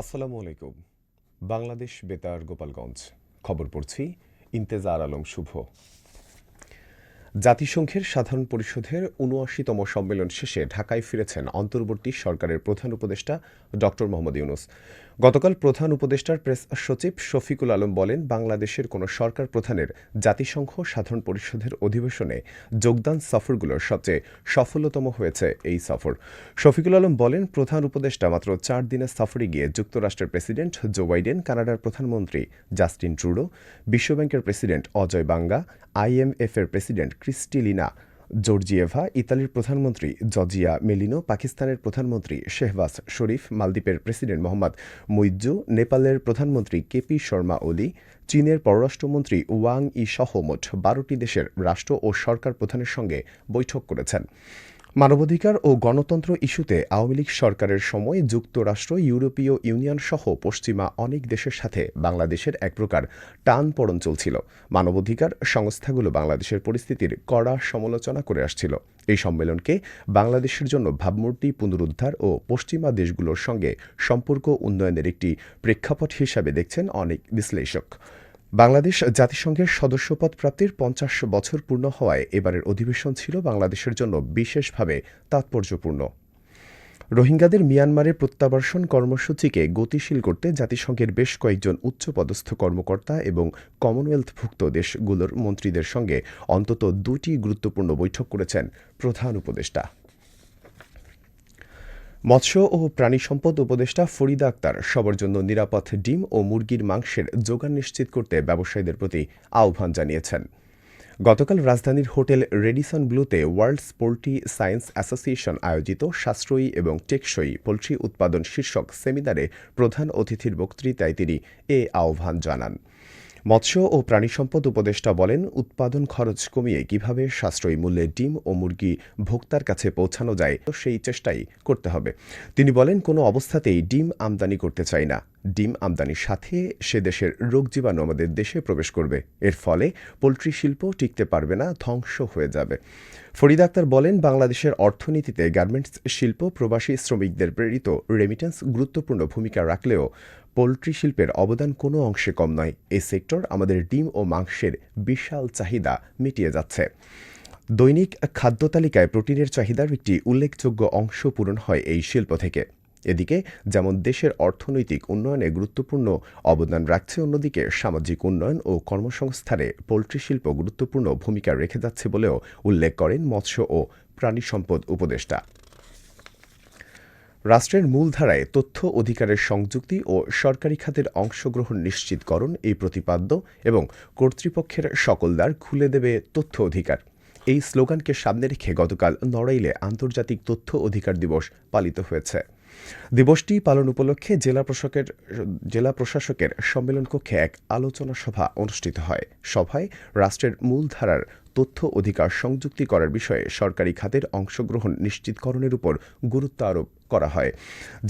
আসসালামু আলাইকুম। বাংলাদেশ বেতার, গোপালগঞ্জ। খবর পড়ছি ইন্তেজার আলম শুভ। জাতিসংঘের সাধারণ পরিষদের উনআশিতম সম্মেলন শেষে ঢাকায় ফিরেছেন অন্তর্বর্তী সরকারের প্রধান উপদেষ্টা ড মোহাম্মদ ইউনুস। গতকাল প্রধান উপদেষ্টার প্রেস সচিব শফিকুল আলম বলেন, বাংলাদেশের কোনো সরকার প্রধানের জাতিসংঘ সাধারণ পরিষদের অধিবেশনে যোগদান সফরগুলোর সবচেয়ে সফলতম হয়েছে এই সফর। শফিকুল আলম বলেন, প্রধান উপদেষ্টা মাত্র চার দিনের সফরে গিয়ে যুক্তরাষ্ট্রের প্রেসিডেন্ট জো বাইডেন, কানাডার প্রধানমন্ত্রী জাস্টিন ট্রুডো, বিশ্বব্যাংকের প্রেসিডেন্ট অজয় বাঙ্গা, আইএমএফ এর প্রেসিডেন্ট ক্রিস্টিলিনা জর্জিয়েভা, ইতালির প্রধানমন্ত্রী জর্জিয়া মেলিনো, পাকিস্তানের প্রধানমন্ত্রী শেহবাজ শরীফ, মালদ্বীপের প্রেসিডেন্ট মোহাম্মদ মুইজ্জু, নেপালের প্রধানমন্ত্রী কেপি শর্মা ওলি, চীনের পররাষ্ট্রমন্ত্রী ওয়াং ই সহ মোট বারোটি দেশের রাষ্ট্র ও সরকার প্রধানের সঙ্গে বৈঠক করেছেন। মানবাধিকার ও গণতন্ত্র ইস্যুতে আওয়ামী লীগ সরকারের সময় যুক্তরাষ্ট্র, ইউরোপীয় ইউনিয়ন সহ পশ্চিমা অনেক দেশের সাথে বাংলাদেশের এক প্রকার টান পড়ন চলছিল। মানবাধিকার সংস্থাগুলো বাংলাদেশের পরিস্থিতির কড়া সমালোচনা করে আসছিল। এই সম্মেলনকে বাংলাদেশের জন্য ভাবমূর্তি পুনরুদ্ধার ও পশ্চিমা দেশগুলোর সঙ্গে সম্পর্ক উন্নয়নের একটি প্রেক্ষাপট হিসাবে দেখছেন অনেক বিশ্লেষক। বাংলাদেশ জাতিসংঘের সদস্যপদ প্রাপ্তির পঞ্চাশ বছর পূর্ণ হওয়ায় এবারের অধিবেশন ছিল বাংলাদেশের জন্য বিশেষভাবে তাৎপর্যপূর্ণ। রোহিঙ্গাদের মিয়ানমারে প্রত্যাবাসন কর্মসূচিকে গতিশীল করতে জাতিসংঘের বেশ কয়েকজন উচ্চপদস্থ কর্মকর্তা এবং কমনওয়েলথভুক্ত দেশগুলোর মন্ত্রীদের সঙ্গে অন্তত দুটি গুরুত্বপূর্ণ বৈঠক করেছেন প্রধান উপদেষ্টা। মৎস্য ও প্রাণী সম্পদ উপদেষ্টা ফরিদা আক্তার সবার জন্য নিরাপদ ডিম ও মুরগির মাংসের যোগান নিশ্চিত করতে ব্যবসায়ীদের প্রতি আহ্বান জানিয়েছেন। গতকাল রাজধানীর হোটেল রেডিসন ব্লুতে ওয়ার্ল্ড পোল্ট্রি সায়েন্স অ্যাসোসিয়েশন আয়োজিত সাশ্রয়ী এবং টেকসই পোলট্রি উৎপাদন শীর্ষক সেমিনারে প্রধান অতিথির বক্তৃতায় তিনি এ আহ্বান জানান। মৎস্য ও প্রাণী সম্পদ উপদেষ্টা বলেন, উৎপাদন খরচ কমিয়ে কীভাবে সাশ্রয়ী মূল্যে ডিম ও মুরগি ভোক্তার কাছে পৌঁছানো যায়, সেই চেষ্টাই করতে হবে। তিনি বলেন, কোনো অবস্থাতেই ডিম আমদানি করতে চাই না। ডিম আমদানির সাথে সে দেশের রোগ জীবাণু আমাদের দেশে প্রবেশ করবে। এর ফলে পোলট্রি শিল্প টিকতে পারবে না, ধ্বংস হয়ে যাবে। ফরিদ আক্তার বলেন, বাংলাদেশের অর্থনীতিতে গার্মেন্টস শিল্প প্রবাসী শ্রমিকদের প্রেরিত রেমিটেন্স গুরুত্বপূর্ণ ভূমিকা রাখলেও পোলট্রি শিল্পের অবদান কোনো অংশে কম নয়। এই সেক্টর আমাদের ডিম ও মাংসের বিশাল চাহিদা মিটিয়ে যাচ্ছে। দৈনিক খাদ্য তালিকায় প্রোটিনের চাহিদার একটি উল্লেখযোগ্য অংশ পূরণ হয় এই শিল্প থেকে। এদিকে যেমন দেশের অর্থনৈতিক উন্নয়নে গুরুত্বপূর্ণ অবদান রাখছে, অন্যদিকে সামাজিক উন্নয়ন ও কর্মসংস্থানে পোলট্রি শিল্প গুরুত্বপূর্ণ ভূমিকা রেখে যাচ্ছে বলেও উল্লেখ করেন মৎস্য ও প্রাণী সম্পদ উপদেষ্টা। রাষ্ট্রের মূলধারায় তথ্য, অধিকারের সংযুক্তি ও সরকারি খাতের অংশগ্রহণ নিশ্চিতকরণ এই প্রতিপাদ্য এবং কর্তৃপক্ষের সকল দ্বার খুলে দেবে তথ্য অধিকার। এই স্লোগানকে সামনে রেখে গতকাল নড়াইলে আন্তর্জাতিক তথ্য অধিকার দিবস পালিত হয়েছে। দিবসটি পালন উপলক্ষে জেলা প্রশাসকের জেলা প্রশাসকের সম্মেলন কক্ষে এক আলোচনা সভা অনুষ্ঠিত হয়। সভায় রাষ্ট্রের মূলধারার তথ্য অধিকার সংযুক্তি করার বিষয়ে সরকারি খাতের অংশগ্রহণ নিশ্চিতকরণের উপর গুরুত্ব আরোপ করা হয়।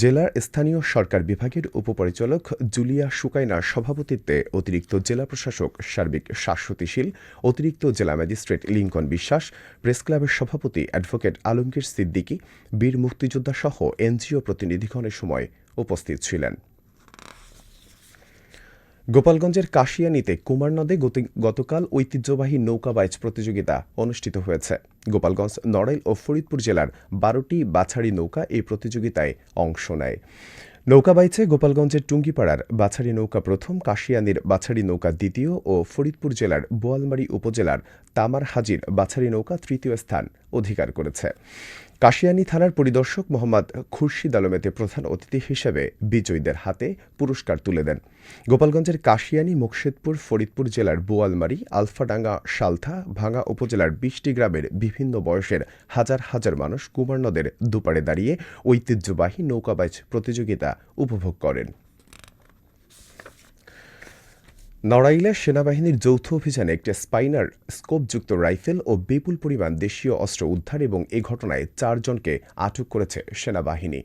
জেলার স্থানীয় সরকার বিভাগের উপপরিচালক জুলিয়া সুকাইনার সভাপতিত্বে অতিরিক্ত জেলা প্রশাসক সার্বিক শাশ্বতীশীল, অতিরিক্ত জেলা ম্যাজিস্ট্রেট লিঙ্কন বিশ্বাস, প্রেস ক্লাবের সভাপতি অ্যাডভোকেট আলমগীর সিদ্দিকী, বীর মুক্তিযোদ্ধা সহ এনজিও প্রতিনিধিগণের সময় উপস্থিত ছিলেন। গোপালগঞ্জের কাশিয়ানিতে কুমার নদে গতকাল ঐতিহ্যবাহী নৌকা বাইচ প্রতিযোগিতা অনুষ্ঠিত হয়েছে। গোপালগঞ্জ, নড়াইল ও ফরিদপুর জেলার বারোটি বাছাড়ি নৌকা এই প্রতিযোগিতায় অংশ নেয়। নৌকা বাইচে গোপালগঞ্জের টুঙ্গিপাড়ার বাছাড়ি নৌকা প্রথম, কাশিয়ানির বাছাড়ি নৌকা দ্বিতীয় ও ফরিদপুর জেলার বোয়ালমারী উপজেলার তামার হাজির বাছাড়ি নৌকা তৃতীয় স্থান অধিকার করেছে। কাশিয়ানী থানার পরিদর্শক মোহাম্মদ খুরশিদ আলমেতে প্রধান অতিথি হিসেবে বিজয়ীদের হাতে পুরস্কার তুলে দেন। গোপালগঞ্জের কাশিয়ানী, মুকশেদপুর, ফরিদপুর জেলার বোয়ালমারি, আলফাডাঙ্গা, সালথা ভাঙা উপজেলার বিশটি গ্রামের বিভিন্ন বয়সের হাজার হাজার মানুষ কুমার নদের দুপারে দাঁড়িয়ে ঐতিহ্যবাহী নৌকাবাজ প্রতিযোগিতা উপভোগ করেন। নড়াইলে সেনাবাহিনীর যৌথ অভিযানে একটি স্পাইনার স্কোপযুক্ত রাইফেল ও বিপুল পরিমাণ দেশীয় অস্ত্র উদ্ধার এবং এ ঘটনায় চারজনকে আটক করেছে সেনাবাহিনী।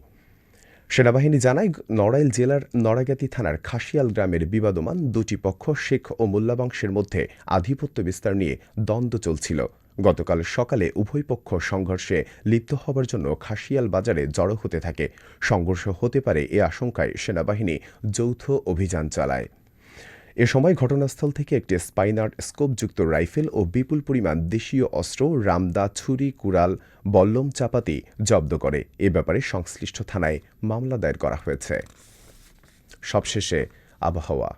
সেনাবাহিনী জানায়, নড়াইল জেলার নড়াগাতি থানার খাসিয়াল গ্রামের বিবাদমান দুটি পক্ষ শেখ ও মোল্লাবংশের মধ্যে আধিপত্য বিস্তার নিয়ে দ্বন্দ্ব চলছিল। গতকাল সকালে উভয় পক্ষ সংঘর্ষে লিপ্ত হবার জন্য খাসিয়াল বাজারে জড়ো হতে থাকে। সংঘর্ষ হতে পারে এ আশঙ্কায় সেনাবাহিনী যৌথ অভিযান চালায়। এ সময় ঘটনাস্থল থেকে একটি স্পাইনার স্কোপযুক্ত রাইফেল ও বিপুল পরিমাণ দেশীয় অস্ত্র, রামদা, ছুরি, কুড়াল, বল্লম, চাপাতি জব্দ করে। এ ব্যাপারে সংশ্লিষ্ট থানায় মামলা দায়ের করা হয়েছে। সবশেষে আবহাওয়া।